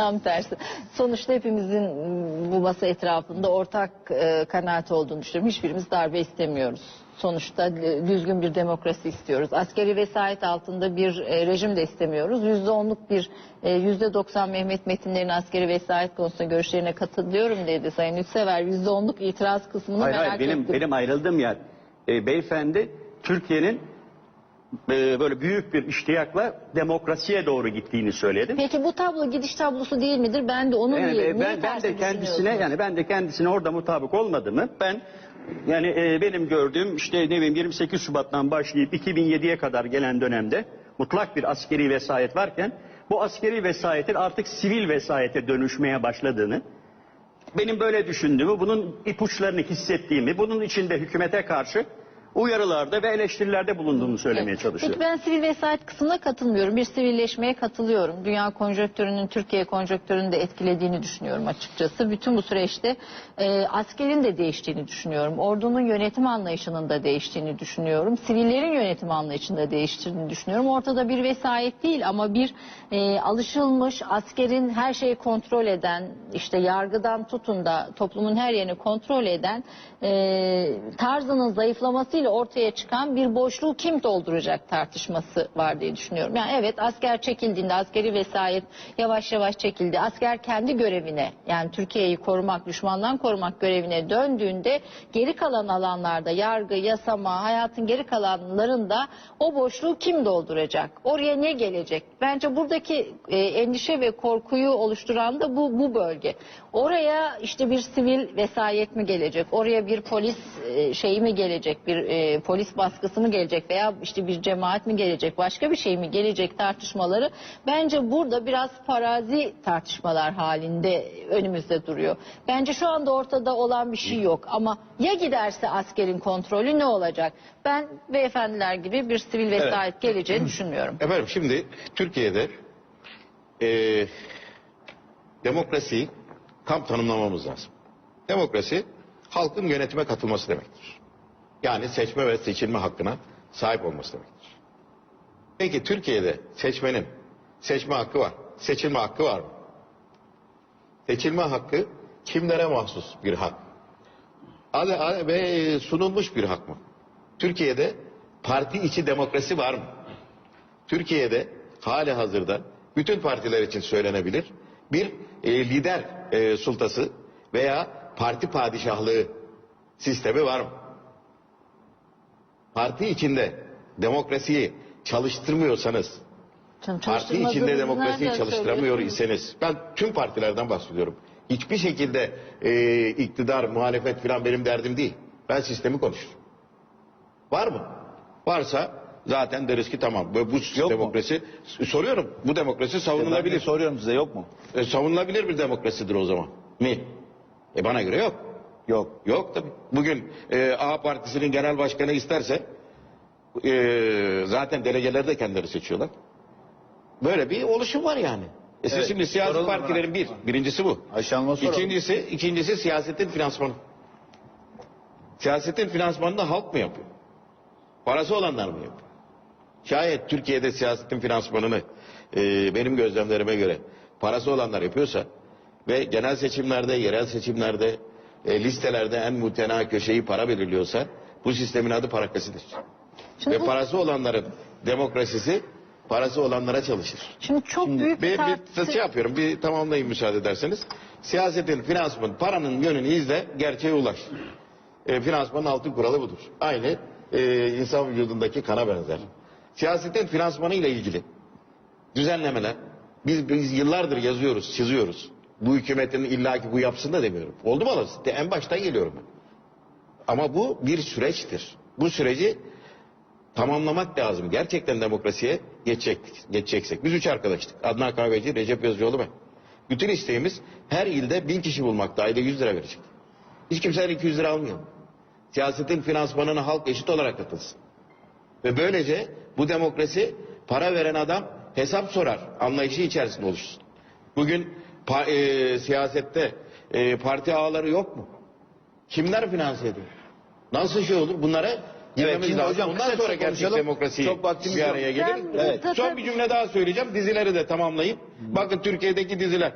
Tam tersi. Sonuçta hepimizin bu masa etrafında ortak e, kanaat olduğunu düşünüyorum. Hiçbirimiz darbe istemiyoruz. Sonuçta e, düzgün bir demokrasi istiyoruz. Askeri vesayet altında bir e, rejim de istemiyoruz. Yüzde onluk bir, e, yüzde doksan Mehmet Metinler'in askeri vesayet konusunda görüşlerine katılıyorum dedi Sayın Ütsever. Yüzde onluk itiraz kısmını Hayır merak hayır benim ettim. benim ayrıldığım yer e, beyefendi Türkiye'nin e, böyle büyük bir iştiyakla demokrasiye doğru gittiğini söyledi. Peki bu tablo gidiş tablosu değil midir? Ben de onun Yani, niye, e, niye ben, ben tersi de kendisine yani ben de kendisine orada mutabık olmadığımı ben yani e, benim gördüğüm işte ne bileyim 28 Şubat'tan başlayıp 2007'ye kadar gelen dönemde mutlak bir askeri vesayet varken bu askeri vesayetin artık sivil vesayete dönüşmeye başladığını benim böyle düşündüğümü, bunun ipuçlarını hissettiğimi, bunun içinde hükümete karşı uyarılarda ve eleştirilerde bulunduğumu söylemeye Evet. çalışıyorum. Peki ben sivil vesayet kısmına katılmıyorum. Bir sivilleşmeye katılıyorum. Dünya konjonktürünün Türkiye konjonktürünü de etkilediğini düşünüyorum açıkçası. Bütün bu süreçte e, askerin de değiştiğini düşünüyorum. Ordunun yönetim anlayışının da değiştiğini düşünüyorum. Sivillerin yönetim anlayışında değiştiğini düşünüyorum. Ortada bir vesayet değil ama bir e, alışılmış askerin her şeyi kontrol eden, işte yargıdan tutun da toplumun her yerini kontrol eden e, tarzının zayıflamasıyla ortaya çıkan bir boşluğu kim dolduracak tartışması var diye düşünüyorum. Yani evet asker çekildiğinde askeri vesayet yavaş yavaş çekildi. Asker kendi görevine yani Türkiye'yi korumak, düşmandan korumak görevine döndüğünde geri kalan alanlarda yargı, yasama, hayatın geri kalanlarında o boşluğu kim dolduracak? Oraya ne gelecek? Bence buradaki e, endişe ve korkuyu oluşturan da bu bu bölge. Oraya işte bir sivil vesayet mi gelecek? Oraya bir polis e, şeyi mi gelecek? Bir e, polis baskısı mı gelecek? Veya işte bir cemaat mi gelecek? Başka bir şey mi gelecek tartışmaları? Bence burada biraz farazi tartışmalar halinde önümüzde duruyor. Bence şu anda ortada olan bir şey yok. Ama ya giderse askerin kontrolü ne olacak? Ben beyefendiler gibi bir sivil vesayet geleceğini düşünmüyorum. Efendim şimdi Türkiye'de eee demokrasiyi tam tanımlamamız lazım. Demokrasi halkın yönetime katılması demektir. Yani seçme ve seçilme hakkına sahip olması demektir. Peki Türkiye'de seçmenin seçme hakkı var. Seçilme hakkı var mı? Seçilme hakkı kimlere mahsus bir hak? Ve sunulmuş bir hak mı? Türkiye'de parti içi demokrasi var mı? Türkiye'de hali hazırda bütün partiler için söylenebilir bir e, lider e, sultası veya parti padişahlığı sistemi var mı? Parti içinde demokrasiyi çalıştırmıyorsanız, parti içinde demokrasiyi çalıştıramıyor iseniz, ben tüm partilerden bahsediyorum. Hiçbir şekilde e, iktidar, muhalefet falan benim derdim değil. Ben sistemi konuşurum. Var mı? Varsa zaten deriz ki tamam bu, bu Yok mu? demokrasi soruyorum. Bu demokrasi Ben de savunulabilir. soruyorum size yok mu? E, savunulabilir bir demokrasidir o zaman. Mi? E bana göre yok. Yok. Yok tabii. Bugün e, A partisinin genel başkanı isterse e, zaten delegeleri de kendileri seçiyorlar. Böyle bir oluşum var yani. E Evet, şimdi siyasi soralım partilerin bir, birincisi bu. Soralım. İkincisi, ikincisi siyasetin finansmanı. Siyasetin finansmanını halk mı yapıyor? Parası olanlar mı yapıyor? Şayet Türkiye'de siyasetin finansmanını e, benim gözlemlerime göre parası olanlar yapıyorsa ve genel seçimlerde, yerel seçimlerde, e, listelerde en mutena köşeyi para belirliyorsa bu sistemin adı parakasidir. Şimdi, Ve bu- parası olanların demokrasisi parası olanlara çalışır. şimdi çok büyük Bir, bir tartışma- şey yapıyorum, bir tamamlayayım müsaade ederseniz. Siyasetin, finansmanın, paranın yönünü izle, gerçeğe ulaş. E, finansmanın altın kuralı budur. Aynı e, insan vücudundaki kana benzer. Siyasetin finansmanı ile ilgili düzenlemeler, biz, biz yıllardır yazıyoruz, çiziyoruz. Bu hükümetin illaki bu yapsın da demiyorum. Oldu mu alası? De, en baştan geliyorum. Ama bu bir süreçtir. Bu süreci tamamlamak lazım. Gerçekten demokrasiye geçecek, geçeceksek. Biz üç arkadaştık. Adnan Kahveci, Recep Yazıcıoğlu ben. Bütün isteğimiz her ilde bin kişi bulmakta. Ayda 100 lira verecek. Hiç kimseden 200 lira almayalım. Siyasetin finansmanına halk eşit olarak katılsın. Ve böylece bu demokrasi para veren adam hesap sorar anlayışı içerisinde oluşsun. Bugün pa- e, siyasette e, parti ağları yok mu? Kimler finanse ediyor? Nasıl şey olur? Bunlara girmemiz şimdi lazım. hocam Ondan kısa sonra gerçek demokrasiyi Çok vaktimiz bir araya gelir. Evet. Son bir cümle daha söyleyeceğim. Dizileri de tamamlayıp bakın Türkiye'deki diziler.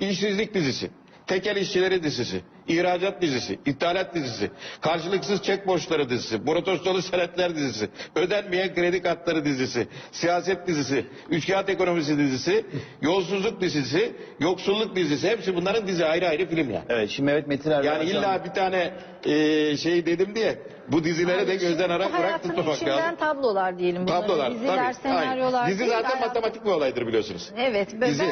işsizlik dizisi, tekel işçileri dizisi, ihracat dizisi, ithalat dizisi, karşılıksız çek borçları dizisi, protestolu senetler dizisi, ödenmeyen kredi kartları dizisi, siyaset dizisi, üçkağıt ekonomisi dizisi, yolsuzluk dizisi, yoksulluk dizisi hepsi bunların dizi ayrı ayrı film yani. Evet şimdi Mehmet Metin Erbil Yani illa bir tane e, şey dedim diye bu dizileri de gözden ara bırak Hayatın tutmamak lazım. tablolar diyelim. bunları. Tablolar Diziler, tabii. senaryolar. Aynen. Dizi zaten hayatın- matematik bir olaydır biliyorsunuz. Evet ve Dizi.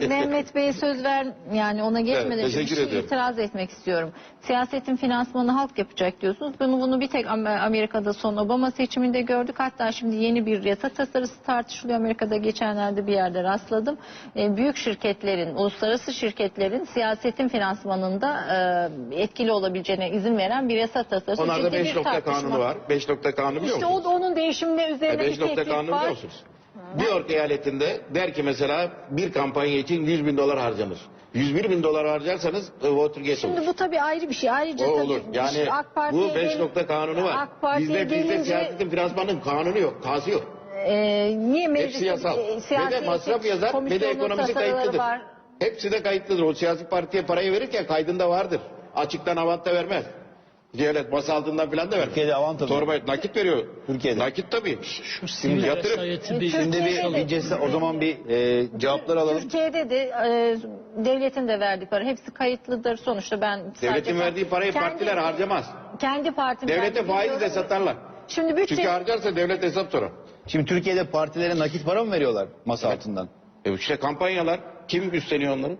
ben Mehmet Bey'e söz ver yani ona geçmeden Evet, bir şey ediyorum. itiraz etmek istiyorum. Siyasetin finansmanı halk yapacak diyorsunuz. Bunu bunu bir tek Am- Amerika'da son Obama seçiminde gördük. Hatta şimdi yeni bir yasa tasarısı tartışılıyor Amerika'da geçenlerde bir yerde rastladım. E, büyük şirketlerin, uluslararası şirketlerin siyasetin finansmanında e, etkili olabileceğine izin veren bir yasa tasarısı. Onlarda Ciddi 5 bir nokta tartışma. kanunu var. 5 nokta kanunu biliyor İşte musunuz? o, onun değişimine üzerine 5 bir teklif kanunu var. biliyor musunuz? New York eyaletinde der ki mesela bir kampanya için 100 bin dolar harcanır. 101 bin dolar harcarsanız e, Watergate Şimdi olur. bu tabii ayrı bir şey. Ayrıca O tabii olur. Yani AK Parti'ye bu 5 gel- nokta kanunu var. AK Parti'ye bizde, bizde gelince siyasetin finansmanının kanunu yok. Kası yok. e, niye meclis Hepsi yasal. Ve de masraf yazar ve de ekonomisi kayıtlıdır. var. Hepsi de kayıtlıdır. O siyasi partiye parayı verirken kaydında vardır. Açıktan avant da vermez. Devlet masa altından falan da vermez. Türkiye'de avant da Torba nakit veriyor. Türkiye'de. Nakit tabii. Şu sivil yatırım. bir Şimdi bir, bir cesa- o zaman bir e, cevaplar alalım. Türkiye'de de e, devletin de verdiği para hepsi kayıtlıdır. Sonuçta ben sadece Devletin verdiği parayı kendi- partiler harcamaz. Kendi partimden Devlete faizle satarlar. Şimdi bütçe Çünkü harcarsa devlet hesap sorar. Şimdi Türkiye'de partilere nakit para mı veriyorlar masa altından? E işte kampanyalar kim üstleniyor onları?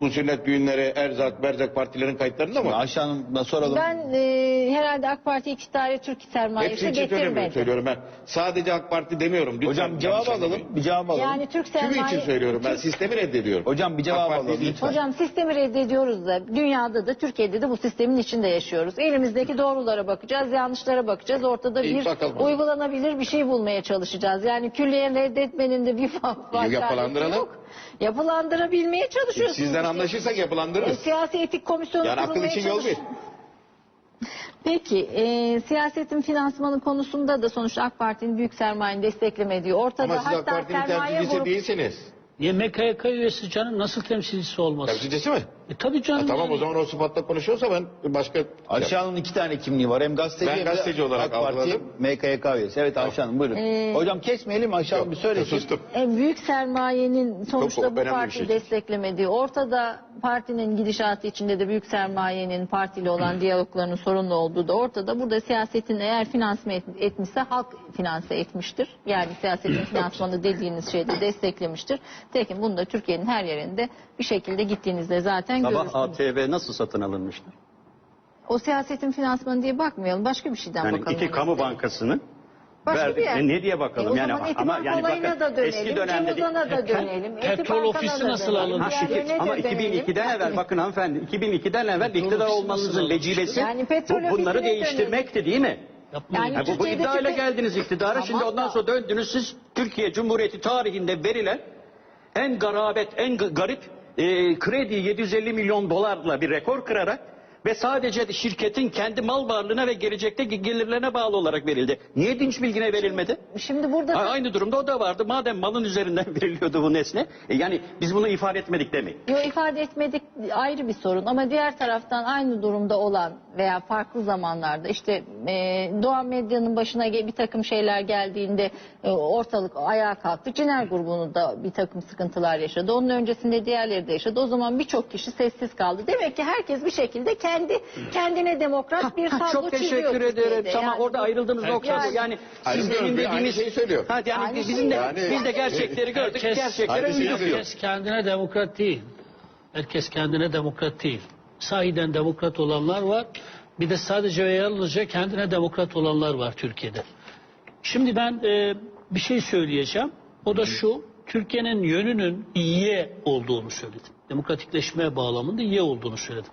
Bu sünnet düğünleri, erzak, berzak partilerin kayıtlarında mı? Ayşe Hanım'la soralım. ben e, herhalde AK Parti iktidara Türk sermayesi Hepsi için söylemiyorum, getirmedi. söylüyorum ben. Sadece AK Parti demiyorum. Lütfen Hocam cevap yanlış alalım. Bir cevap alalım. Yani Türk Kimi sermaye için söylüyorum ben? Sistemi reddediyorum. Hocam bir cevap AK Parti alalım değil. lütfen. Hocam sistemi reddediyoruz da dünyada da Türkiye'de de bu sistemin içinde yaşıyoruz. Elimizdeki doğrulara bakacağız, yanlışlara bakacağız. Ortada İyi, bir bakalım. uygulanabilir bir şey bulmaya çalışacağız. Yani külliyen reddetmenin de bir fa- yapılandıralım. yok. Yapılandırabilmeye çalışıyorsunuz. Sizden anlaşırsak E, yapılandırırız. siyasi etik komisyonu Yani akıl kurulmaya için yol çalış- bir. Peki e, siyasetin finansmanı konusunda da sonuçta AK Parti'nin büyük sermayenin desteklemediği ortada. Ama siz AK Parti'nin temsilcisi grubu değilsiniz. Niye MKYK üyesi canım nasıl temsilcisi olmaz? Temsilcisi mi? E tabii canım. Ha, tamam yani. o zaman o sıfatla konuşuyorsa ben başka... Ayşe Hanım'ın iki tane kimliği var. Hem gazeteci Ben hem de gazeteci olarak AK Parti algıladım. MKYK üyesi. Evet Ayşe Hanım buyurun. Ee, Hocam kesmeyelim Ayşe Hanım bir söylesin. Sustum. En büyük sermayenin sonuçta Çok bu önemli bir parti şey. desteklemediği, ortada partinin gidişatı içinde de büyük sermayenin partiyle olan diyaloglarının sorunlu olduğu da ortada. Burada siyasetin eğer finansman et- etmişse halk finanse etmiştir. Yani siyasetin finansmanı dediğiniz şeyde desteklemiştir. Tekin bunu da Türkiye'nin her yerinde bir şekilde gittiğinizde zaten Sabah görürsünüz. ATV nasıl satın alınmıştır? O siyasetin finansmanı diye bakmayalım. Başka bir şeyden Yani bakalım. iki kamu istedim. bankasının Başka bir yer. E ne diye bakalım? E o yani zaman ama yani olayına bakın da dönelim. eski dönemde Cemuzan'a da Petrol- dönelim. petrol Etibank'a ofisi da nasıl dönelim. alındı? Ha, Diğerlerine iki- de ama dönelim. 2002'den evvel bakın hanımefendi 2002'den evvel iktidar ofisi olmanızın vecibesi Yani petrol bu, bunları ofisine değiştirmekti değil mi? Yapmayın. Yani Ha, bu, bu Türkiye'deki iddiayla geldiniz iktidara. Tamam Şimdi ondan da- sonra döndünüz siz Türkiye Cumhuriyeti tarihinde verilen en garabet, en g- garip e, kredi 750 milyon dolarla bir rekor kırarak ve sadece şirketin kendi mal varlığına ve gelecekteki gelirlerine bağlı olarak verildi. Niye dinç bilgine verilmedi? Şimdi burada A- Aynı durumda o da vardı. Madem malın üzerinden veriliyordu bu nesne, e, yani biz bunu ifade etmedik demeyin. Yo, ifade etmedik ayrı bir sorun ama diğer taraftan aynı durumda olan veya farklı zamanlarda işte e, Doğan Medya'nın başına bir takım şeyler geldiğinde e, ortalık ayağa kalktı. Ciner grubunu da bir takım sıkıntılar yaşadı. Onun öncesinde diğerleri de yaşadı. O zaman birçok kişi sessiz kaldı. Demek ki herkes bir şekilde kendi kendine demokrat bir tablo Çok çiziyor teşekkür ederim. Tamam Yani orada ayrıldığımız nokta bu. Yani- siz şey- benim aynı dediğimiz şeyi söylüyor. Ha, yani Aynı bizim şey. de Yani- biz de gerçekleri gördük. Herkes- Gerçeklere söylüyor. Herkes kendine demokrat değil. Herkes kendine demokrat değil. Sahiden demokrat olanlar var. Bir de sadece ve yalnızca kendine demokrat olanlar var Türkiye'de. Şimdi ben e, bir şey söyleyeceğim. O da şu. Türkiye'nin yönünün iyiye olduğunu söyledim. Demokratikleşme bağlamında iyi olduğunu söyledim.